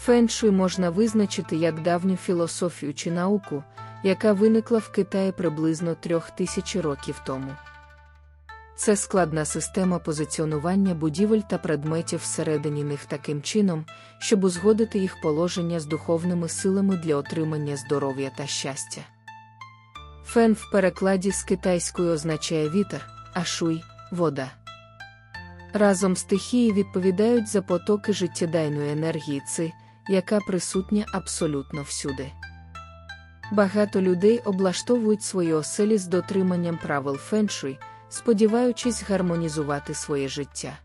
Феншуй можна визначити як давню філософію чи науку, яка виникла в Китаї приблизно трьох тисяч років тому. Це складна система позиціонування будівель та предметів всередині них таким чином, щоб узгодити їх положення з духовними силами для отримання здоров'я та щастя. Фен в перекладі з китайської означає вітер, а шуй вода. Разом стихії відповідають за потоки життєдайної енергії ци, яка присутня абсолютно всюди. Багато людей облаштовують свої оселі з дотриманням правил феншуй, сподіваючись гармонізувати своє життя.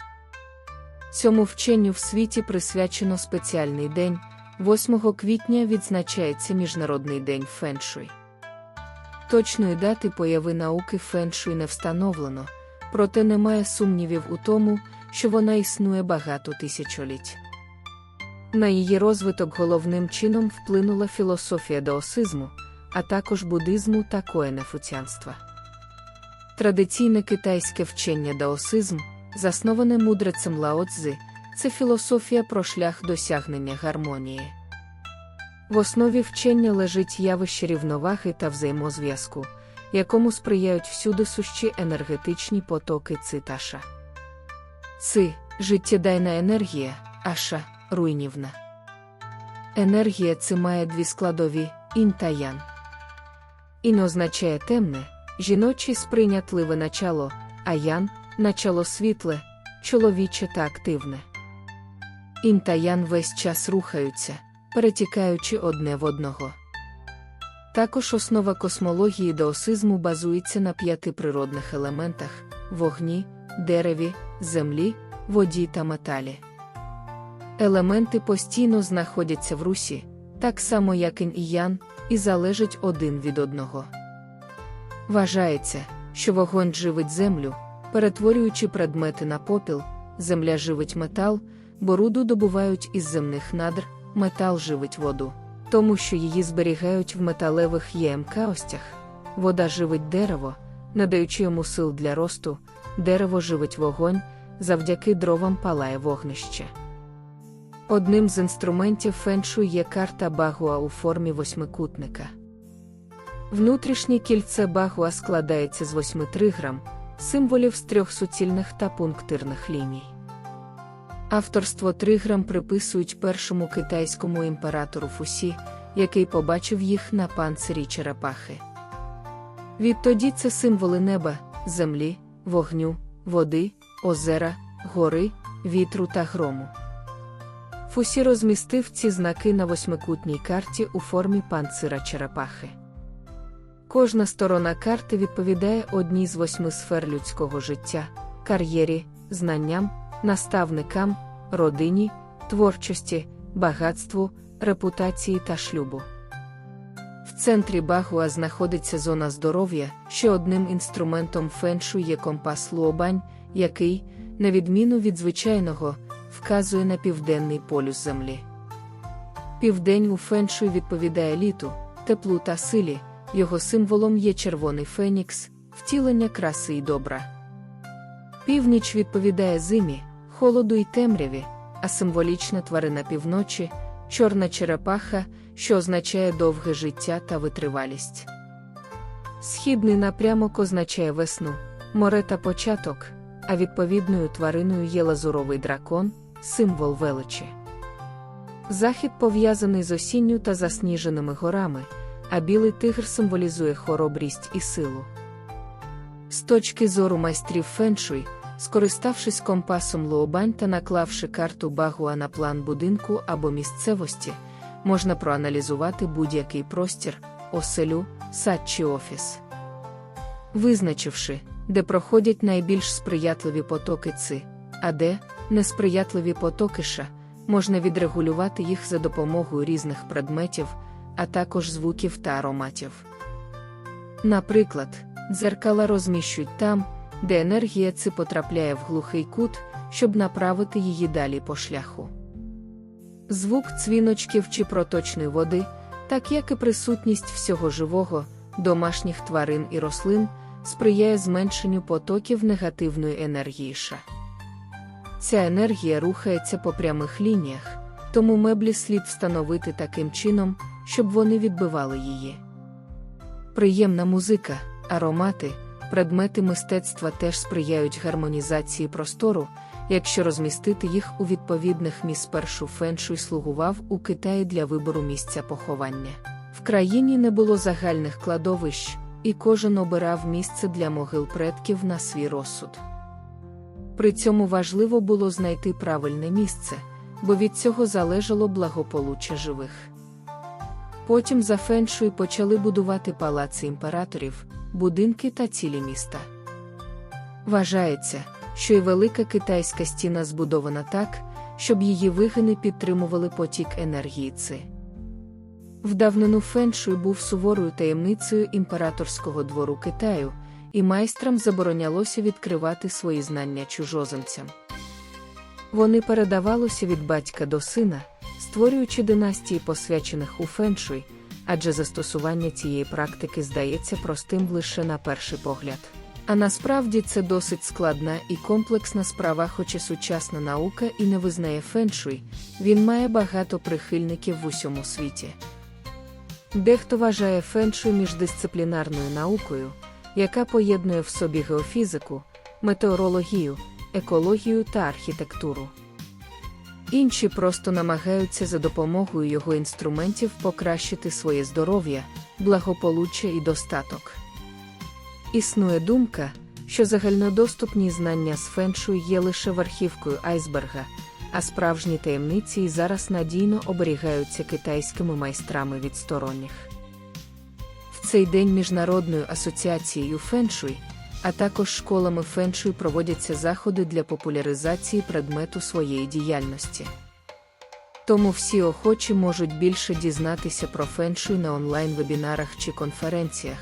Цьому вченню в світі присвячено спеціальний день, 8 квітня відзначається Міжнародний день феншуй. Точної дати появи науки феншуй не встановлено, проте немає сумнівів у тому, що вона існує багато тисячоліть. На її розвиток головним чином вплинула філософія даосизму, а також буддизму та коенефуціанства. Традиційне китайське вчення даосизм, засноване мудрецем Лао Цзи, це філософія про шлях досягнення гармонії. В основі вчення лежить явище рівноваги та взаємозв'язку, якому сприяють всюди сущі енергетичні потоки циташа. Ци життєдайна енергія, аша руйнівна. Енергія ци має дві складові інь та ян. Ін означає темне, жіноче сприйнятливе начало, а ян начало світле, чоловіче та активне. Ін та ян весь час рухаються, перетікаючи одне в одного. Також основа космології даосизму базується на п'яти природних елементах вогні, дереві, землі, воді та металі. Елементи постійно знаходяться в русі, так само як інь і ян, і залежать один від одного. Вважається, що вогонь живить землю, перетворюючи предмети на попіл, земля живить метал, бо руду добувають із земних надр, метал живить воду, тому що її зберігають в металевих ємкостях. Вода живить дерево, надаючи йому сил для росту, дерево живить вогонь, завдяки дровам палає вогнище. Одним з інструментів феншу є карта Багуа у формі восьмикутника. Внутрішнє кільце Багуа складається з восьми триграм, символів з трьох суцільних та пунктирних ліній. Авторство триграм приписують першому китайському імператору Фусі, який побачив їх на панцирі черепахи. Відтоді це символи неба, землі, вогню, води, озера, гори, вітру та грому. Фусі розмістив ці знаки на восьмикутній карті у формі панцира черепахи. Кожна сторона карти відповідає одній з восьми сфер людського життя кар'єрі, знанням, наставникам, родині, творчості, багатству, репутації та шлюбу. В центрі Багуа знаходиться зона здоров'я, що одним інструментом феншу є компас Луобань, який, на відміну від звичайного, вказує на південний полюс Землі. Південь у феншуй відповідає літу, теплу та силі, його символом є червоний фенікс, втілення краси й добра. Північ відповідає зимі, холоду й темряві, а символічна тварина півночі чорна черепаха, що означає довге життя та витривалість. Східний напрямок означає весну, море та початок, а відповідною твариною є лазуровий дракон, символ величі. Захід пов'язаний з осінню та засніженими горами, а білий тигр символізує хоробрість і силу. З точки зору майстрів феншуй, скориставшись компасом Лообань та наклавши карту Багуа на план будинку або місцевості, можна проаналізувати будь-який простір, оселю, сад чи офіс. Визначивши, де проходять найбільш сприятливі потоки ци, а де несприятливі потоки ша, можна відрегулювати їх за допомогою різних предметів, а також звуків та ароматів. Наприклад, дзеркала розміщують там, де енергія ци потрапляє в глухий кут, щоб направити її далі по шляху. Звук цвіночків чи проточної води, так як і присутність всього живого, домашніх тварин і рослин, сприяє зменшенню потоків негативної енергії ша. Ця енергія рухається по прямих лініях, Тому меблі слід встановити таким чином, щоб вони відбивали її. Приємна музика, аромати, предмети мистецтва теж сприяють гармонізації простору, якщо розмістити їх у відповідних місць спершу феншуй слугував у Китаї для вибору місця поховання. В країні не було загальних кладовищ, і кожен обирав місце для могил предків на свій розсуд. При цьому важливо було знайти правильне місце, бо від цього залежало благополуччя живих. Потім за феншуй почали будувати палаци імператорів, будинки та цілі міста. Вважається, що й велика китайська стіна збудована так, щоб її вигини підтримували потік енергії ци. В давнину феншуй був суворою таємницею імператорського двору Китаю, і майстрам заборонялося відкривати свої знання чужоземцям. Вони передавалося від батька до сина, створюючи династії посвячених у феншуй, адже застосування цієї практики здається простим лише на перший погляд. А насправді це досить складна і комплексна справа, хоча сучасна наука і не визнає феншуй, він має багато прихильників в усьому світі. Дехто вважає феншуй міждисциплінарною наукою, яка поєднує в собі геофізику, метеорологію, екологію та архітектуру. Інші просто намагаються за допомогою його інструментів покращити своє здоров'я, благополуччя і достаток. Існує думка, що загальнодоступні знання з феншуй є лише верхівкою айсберга, а справжні таємниці зараз надійно оберігаються китайськими майстрами від сторонніх. Цей день Міжнародною асоціацією феншуй, а також школами феншуй проводяться заходи для популяризації предмету своєї діяльності. Тому всі охочі можуть більше дізнатися про феншуй на онлайн-вебінарах чи конференціях,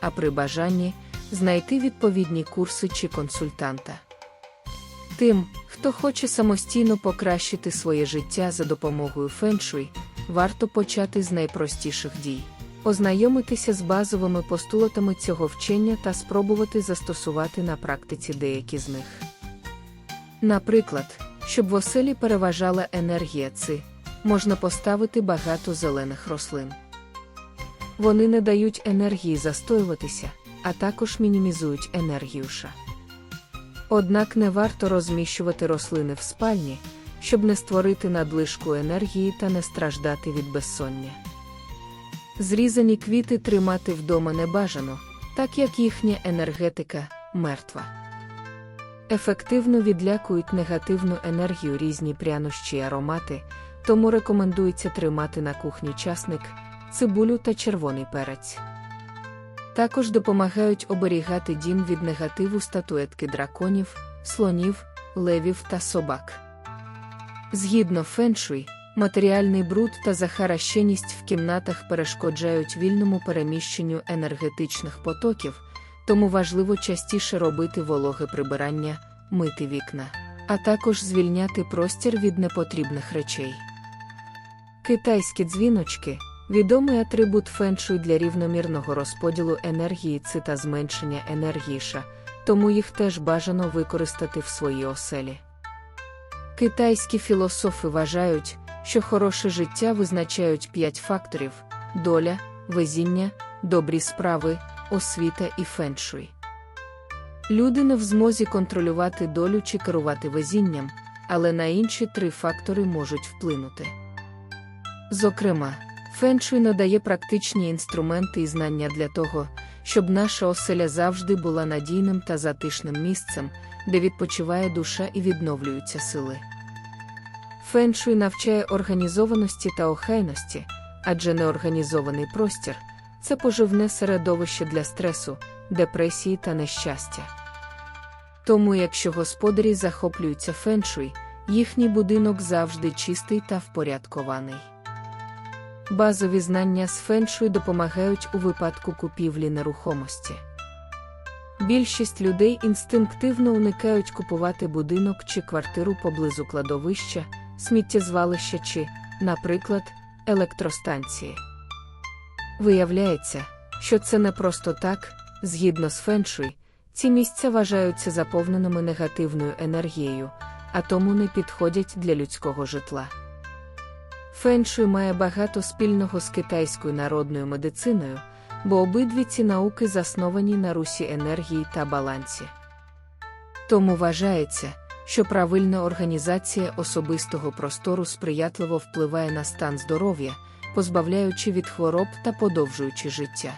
а при бажанні знайти відповідні курси чи консультанта. Тим, хто хоче самостійно покращити своє життя за допомогою феншуй, варто почати з найпростіших дій, ознайомитися з базовими постулатами цього вчення та спробувати застосувати на практиці деякі з них. Наприклад, щоб в оселі переважала енергія ци, можна поставити багато зелених рослин. Вони не дають енергії застоюватися, а також мінімізують енергію ша. Однак не варто розміщувати рослини в спальні, щоб не створити надлишку енергії та не страждати від безсоння. Зрізані квіти тримати вдома не бажано, так як їхня енергетика мертва. Ефективно відлякують негативну енергію різні прянощі й аромати, тому рекомендується тримати на кухні часник, цибулю та червоний перець. Також допомагають оберігати дім від негативу статуетки драконів, слонів, левів та собак. Згідно феншуй, матеріальний бруд та захаращеність в кімнатах перешкоджають вільному переміщенню енергетичних потоків, тому важливо частіше робити вологе прибирання, мити вікна, а також звільняти простір від непотрібних речей. Китайські дзвіночки відомий атрибут феншуй для рівномірного розподілу енергії ци та зменшення енергії ша, тому їх теж бажано використати в своїй оселі. Китайські філософи вважають, що хороше життя визначають п'ять факторів: доля, везіння, добрі справи, освіта і феншуй. Люди не в змозі контролювати долю чи керувати везінням, але на інші три фактори можуть вплинути. Зокрема, феншуй надає практичні інструменти і знання для того, щоб наша оселя завжди була надійним та затишним місцем, де відпочиває душа і відновлюються сили. Феншуй навчає організованості та охайності, адже неорганізований простір це поживне середовище для стресу, депресії та нещастя. Тому, якщо господарі захоплюються феншуй, їхній будинок завжди чистий та впорядкований. Базові знання з феншуй допомагають у випадку купівлі нерухомості. Більшість людей інстинктивно уникають купувати будинок чи квартиру поблизу кладовища, сміттєзвалища чи, наприклад, електростанції. Виявляється, що це не просто так, згідно з феншуй, ці місця вважаються заповненими негативною енергією, а тому не підходять для людського житла. Феншуй має багато спільного з китайською народною медициною, бо обидві ці науки засновані на русі енергії та балансі. Тому вважається, що правильна організація особистого простору сприятливо впливає на стан здоров'я, позбавляючи від хвороб та подовжуючи життя.